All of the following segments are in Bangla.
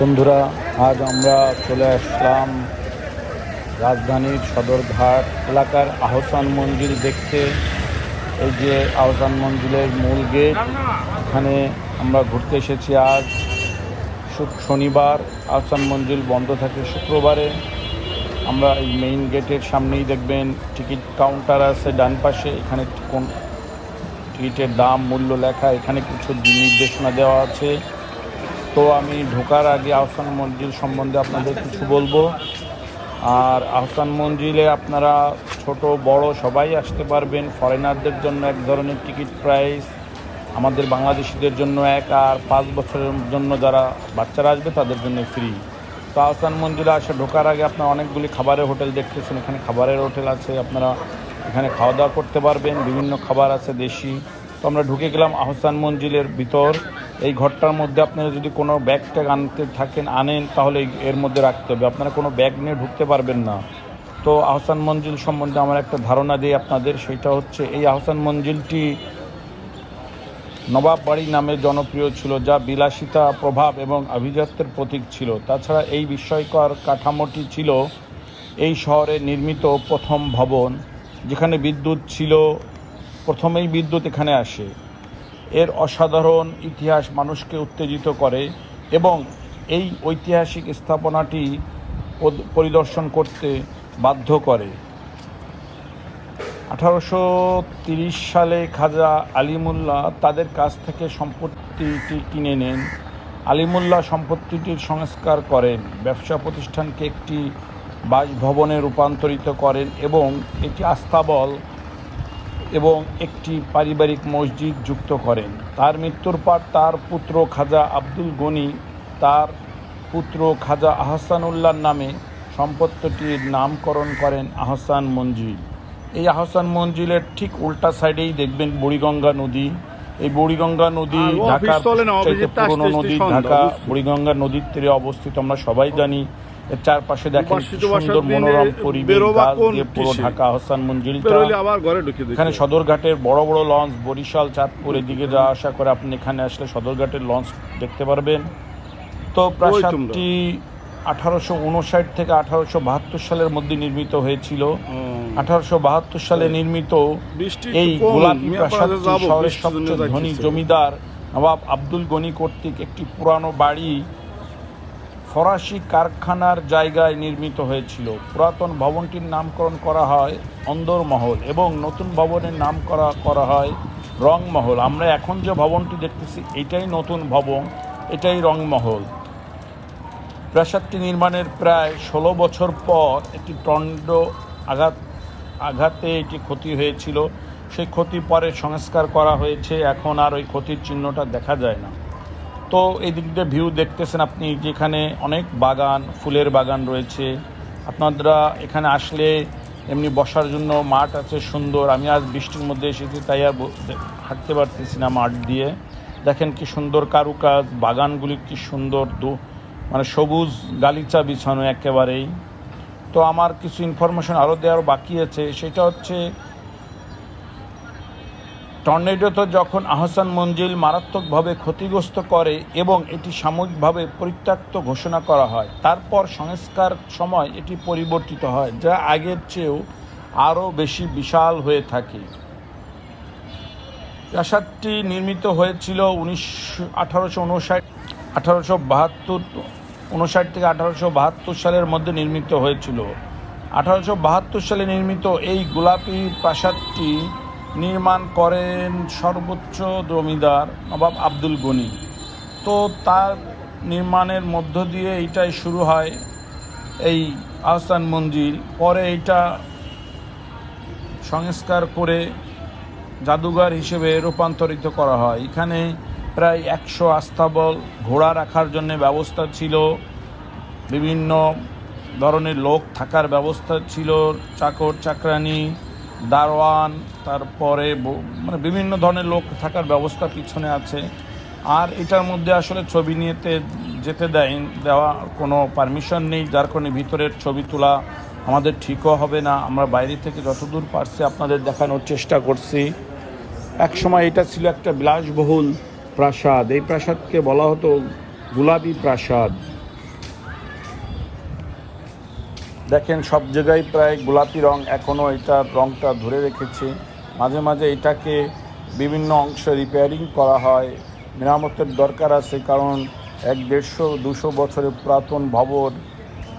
বন্ধুরা, আজ আমরা চলে আসলাম রাজধানীর সদরঘাট এলাকার আহসান মঞ্জিল দেখতে। এই যে আহসান মঞ্জিলের মূল গেট, এখানে আমরা ঘুরতে এসেছি আজ। শনিবার, আহসান মঞ্জিল বন্ধ থাকে শুক্রবারে। আমরা এই মেইন গেটের সামনেই দেখবেন টিকিট কাউন্টার আছে ডান পাশে। এখানে কোন টিকিটের দাম, মূল্য লেখা, এখানে কিছু নির্দেশনা দেওয়া আছে। তো আমি ঢোকার আগে আহসান মঞ্জিল সম্বন্ধে আপনাদের কিছু বলব। আর আহসান মঞ্জিলে আপনারা ছোট, বড় সবাই আসতে পারবেন। ফরেনারদের জন্য এক ধরনের টিকিট প্রাইস আমাদের বাংলাদেশিদের জন্য এক, আর পাঁচ বছরের জন্য যারা বাচ্চারা আসবে তাদের জন্য ফ্রি তো আহসান মঞ্জিলে আসে, ঢোকার আগে আপনারা অনেকগুলি খাবারের হোটেল দেখতেছেন। এখানে খাবারের হোটেল আছে, আপনারা এখানে খাওয়া দাওয়া করতে পারবেন। বিভিন্ন খাবার আছে দেশি। তো আমরা ঢুকে গেলাম আহসান মঞ্জিলের ভিতর। এই ঘরটার মধ্যে আপনারা যদি কোনো ব্যাগ ট্যাগ আনতে থাকেন, আনেন, তাহলে এর মধ্যে রাখতে হবে। আপনারা কোনো ব্যাগ নিয়ে ঢুকতে পারবেন না। তো আহসান মঞ্জিল সম্বন্ধে আমার একটা ধারণা দিই আপনাদের, সেটা হচ্ছে এই আহসান মঞ্জিলটি নবাব বাড়ি নামে জনপ্রিয় ছিল, যা বিলাসিতা, প্রভাব এবং আভিজাত্যের প্রতীক ছিল। তাছাড়া এই বিস্ময়কর কাঠামোটি ছিল এই শহরে নির্মিত প্রথম ভবন, যেখানে বিদ্যুৎ ছিল, প্রথমেই বিদ্যুৎ এখানে আসে। এর অসাধারণ ইতিহাস মানুষকে উত্তেজিত করে এবং এই ঐতিহাসিক স্থাপনাটি পরিদর্শন করতে বাধ্য করে। আঠারোশো তিরিশ সালে খাজা আলিমুল্লাহ তাদের কাছ থেকে সম্পত্তিটি কিনে নেন। আলিমুল্লাহ সম্পত্তিটির সংস্কার করেন, ব্যবসা প্রতিষ্ঠানকে একটি বাসভবনে রূপান্তরিত করেন এবং এটি আস্তাবল এবং একটি পারিবারিক মসজিদ যুক্ত করেন। তার মৃত্যুর পর তার পুত্র খাজা আব্দুল গনি তার পুত্র খাজা আহসানুল্লাহর নামে সম্পত্তিটির নামকরণ করেন আহসান মঞ্জিল। এই আহসান মঞ্জিলের ঠিক উল্টা সাইডেই দেখবেন বুড়িগঙ্গা নদী। এই বুড়িগঙ্গা নদী ঢাকার তো পুরনো নদী ঢাকা বুড়িগঙ্গা নদীর তীরে অবস্থিত আমরা সবাই জানি। এর চারপাশে দেখেন সুন্দর মনোরম পরিবেশ দিয়ে পুরো ঢাকা আবার ঘরে ঢুকে এখানে সদরঘাটের বড় বড় লঞ্চ বরিশাল চাঁদপুর এদিকে যাওয়া আসা করে আপনি এখানে আসলে সদরঘাটের লঞ্চ দেখতে পারবেন। তো প্রাসাদটি আঠারোশো উনষাট থেকে আঠারোশো বাহাত্তর সালের মধ্যে নির্মিত হয়েছিল। আঠারোশো বাহাত্তর সালে নির্মিত এই গোলাপি প্রাসাদটি শহরের সবচেয়ে ধনী জমিদার নবাব আব্দুল গনি কর্তৃক একটি পুরানো বাড়ি ফরাসি কারখানার জায়গায় নির্মিত হয়েছিল। পুরাতন ভবনটির নামকরণ করা হয় অন্দরমহল এবং নতুন ভবনের নাম করা করা হয় রংমহল আমরা এখন যে ভবনটি দেখতেছি, এটাই নতুন ভবন, এটাই রংমহল প্রাসাদটি নির্মাণের প্রায় ষোলো বছর পর একটি টন্ড আঘাত, আঘাতে এটি ক্ষতি হয়েছিল। সেই ক্ষতি পরে সংস্কার করা হয়েছে, এখন আর ওই ক্ষতির চিহ্নটা দেখা যায় না। তো এই দিক দিয়ে ভিউ দেখতেছেন আপনি যেখানে অনেক বাগান, ফুলের বাগান রয়েছে। আপনারা এখানে আসলে এমনি বসার জন্য মাঠ আছে সুন্দর। আমি আজ বৃষ্টির মধ্যে এসেছি, তাই আর হাঁটতে পারতেছি না মাঠ দিয়ে। দেখেন কি সুন্দর কারুকাজ, বাগানগুলি কি সুন্দর, দু মানে সবুজ গালিচা বিছানো একেবারেই। তো আমার কিছু ইনফরমেশন আরও দেওয়ার বাকি আছে, সেটা হচ্ছে টর্নেডোতে যখন আহসান মঞ্জিল মারাত্মকভাবে ক্ষতিগ্রস্ত করে এবং এটি সাময়িকভাবে পরিত্যক্ত ঘোষণা করা হয়, তারপর সংস্কার সময় এটি পরিবর্তিত হয়, যা আগের চেয়েও আরও বেশি বিশাল হয়ে থাকে। প্রাসাদটি নির্মিত হয়েছিল উনিশশো আঠারোশো উনষাট, আঠারোশো বাহাত্তর, উনষাট থেকে আঠারোশো বাহাত্তর সালের মধ্যে নির্মিত হয়েছিল। আঠারোশো বাহাত্তর সালে নির্মিত এই গোলাপি প্রাসাদটি নির্মাণ করেন সর্বোচ্চ জমিদার নবাব আব্দুল গনি। তো তার নির্মাণের মধ্য দিয়ে এইটাই শুরু হয় এই আহসান মঞ্জিল। পরে এইটা সংস্কার করে জাদুঘর হিসেবে রূপান্তরিত করা হয়। এখানে প্রায় একশো আস্তাবল ঘোড়া রাখার জন্য ব্যবস্থা ছিল। বিভিন্ন ধরনের লোক থাকার ব্যবস্থা ছিল। চাকর, চাকরানি দারোয়ান, তারপরে মানে বিভিন্ন ধরনের লোক থাকার ব্যবস্থা পিছনে আছে। আর এটার মধ্যে আসলে ছবি নিয়েতে যেতে দেয়, দেওয়া কোনো পারমিশন নেই, যার কারণে ভিতরের ছবি তোলা আমাদের ঠিকও হবে না। আমরা বাইরে থেকে যতদূর পারছি আপনাদের দেখানোর চেষ্টা করছি। এক সময় এটা ছিল একটা বিলাসবহুল প্রাসাদ। এই প্রাসাদকে বলা হতো গুলাবি প্রাসাদ। দেখেন, সব জায়গায় প্রায় গোলাপি রং। এখনও এটার রংটা ধরে রেখেছে। মাঝে মাঝে এটাকে বিভিন্ন অংশে রিপেয়ারিং করা হয়। মেরামতের দরকার আছে, কারণ এক দেড়শো, দুশো বছরের পুরাতন ভবন।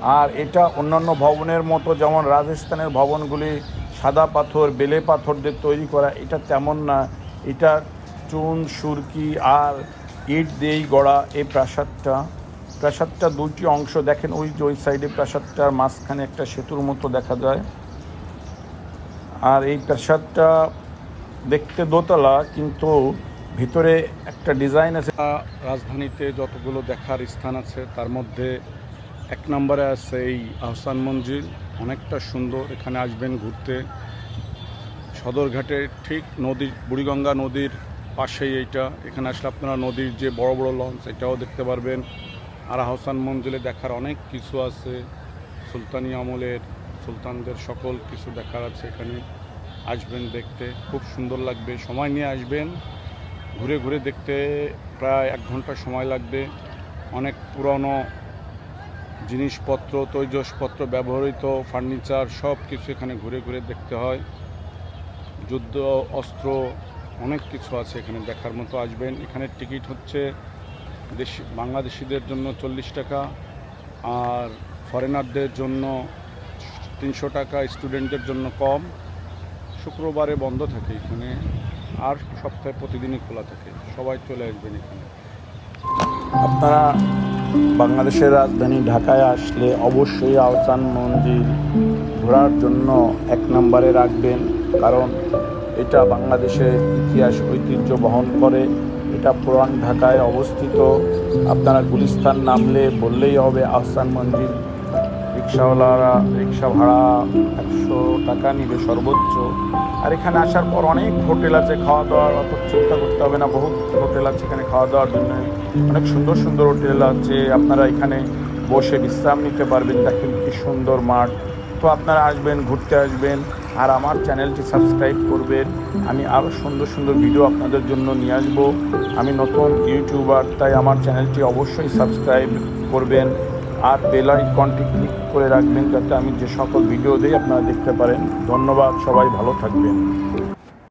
আর এটা অন্যান্য ভবনের মতো, যেমন রাজস্থানের ভবনগুলি সাদা পাথর, বেলে পাথর দিয়ে তৈরি করা, এটা তেমন না। এটা চুন, সুরকি আর ইট দিয়েই গড়া এই প্রাসাদটা। প্রাসাদটা দুইটি অংশ দেখেন, ওই যে ওই সাইডে প্রাসাদটার মাঝখানে একটা সেতুর মতো দেখা যায়। আর এই প্রাসাদটা দেখতে দোতলা, কিন্তু ভিতরে একটা ডিজাইন আছে। রাজধানীতে যতগুলো দেখার স্থান আছে, তার মধ্যে এক নম্বরে আছে এই আহসান মঞ্জিল। অনেকটা সুন্দর, এখানে আসবেন ঘুরতে। সদরঘাটের ঠিক নদীর বুড়িগঙ্গা নদীর পাশেই এইটা। এখানে আসলে আপনারা নদীর যে বড় বড় লঞ্চ, এটাও দেখতে পারবেন। আর আহসান মঞ্জিলে দেখার অনেক কিছু আছে। সুলতানি আমলের, সুলতানদের সকল কিছু দেখার আছে এখানে। আসবেন দেখতে, খুব সুন্দর লাগবে। সময় নিয়ে আসবেন। ঘুরে ঘুরে দেখতে প্রায় এক ঘণ্টা সময় লাগবে। অনেক পুরনো জিনিসপত্র, তৈজসপত্র ব্যবহৃত, ফার্নিচার, সব কিছু এখানে ঘুরে ঘুরে দেখতে হয়। যুদ্ধ, অস্ত্র, অনেক কিছু আছে এখানে দেখার মতো। আসবেন, এখানে টিকিট হচ্ছে দেশি বাংলাদেশিদের জন্য চল্লিশ টাকা আর ফরেনারদের জন্য তিনশো টাকা, স্টুডেন্টদের জন্য কম। শুক্রবারে বন্ধ থাকে এখানে, আর সপ্তাহে প্রতিদিনই খোলা থাকে। সবাই চলে আসবেন এখানে। আপনারা বাংলাদেশের রাজধানী ঢাকায় আসলে অবশ্যই আহসান মন্দির ঘোরার জন্য এক নম্বরে রাখবেন, কারণ এটা বাংলাদেশের ইতিহাস ঐতিহ্য বহন করে। এটা পুরান ঢাকায় অবস্থিত। আপনারা গুলিস্তান নামলে বললেই হবে, আহসান মন্দির রিক্সাওয়ালারা, রিক্সা ভাড়া একশো টাকা নিবে সর্বোচ্চ। আর এখানে আসার পর অনেক হোটেল আছে খাওয়া দাওয়ার অত চিন্তা করতে হবে না, বহুত হোটেল আছে এখানে খাওয়া দাওয়ার জন্য। অনেক সুন্দর সুন্দর হোটেল আছে, আপনারা এখানে বসে বিশ্রাম নিতে পারবেন। দেখেন কি সুন্দর মাঠ তো আপনারা আসবেন, ঘুরতে আসবেন আর আমার চ্যানেলটি সাবস্ক্রাইব করবেন। আমি আরও সুন্দর সুন্দর ভিডিও আপনাদের জন্য নিয়ে আসব। আমি নতুন ইউটিউবার, তাই আমার চ্যানেলটি অবশ্যই সাবস্ক্রাইব করবেন আর বেল আইকনটি ক্লিক করে রাখবেন যাতে আমি যে সকল ভিডিও দিই আপনারা দেখতে পারেন। ধন্যবাদ, সবাই ভালো থাকবেন।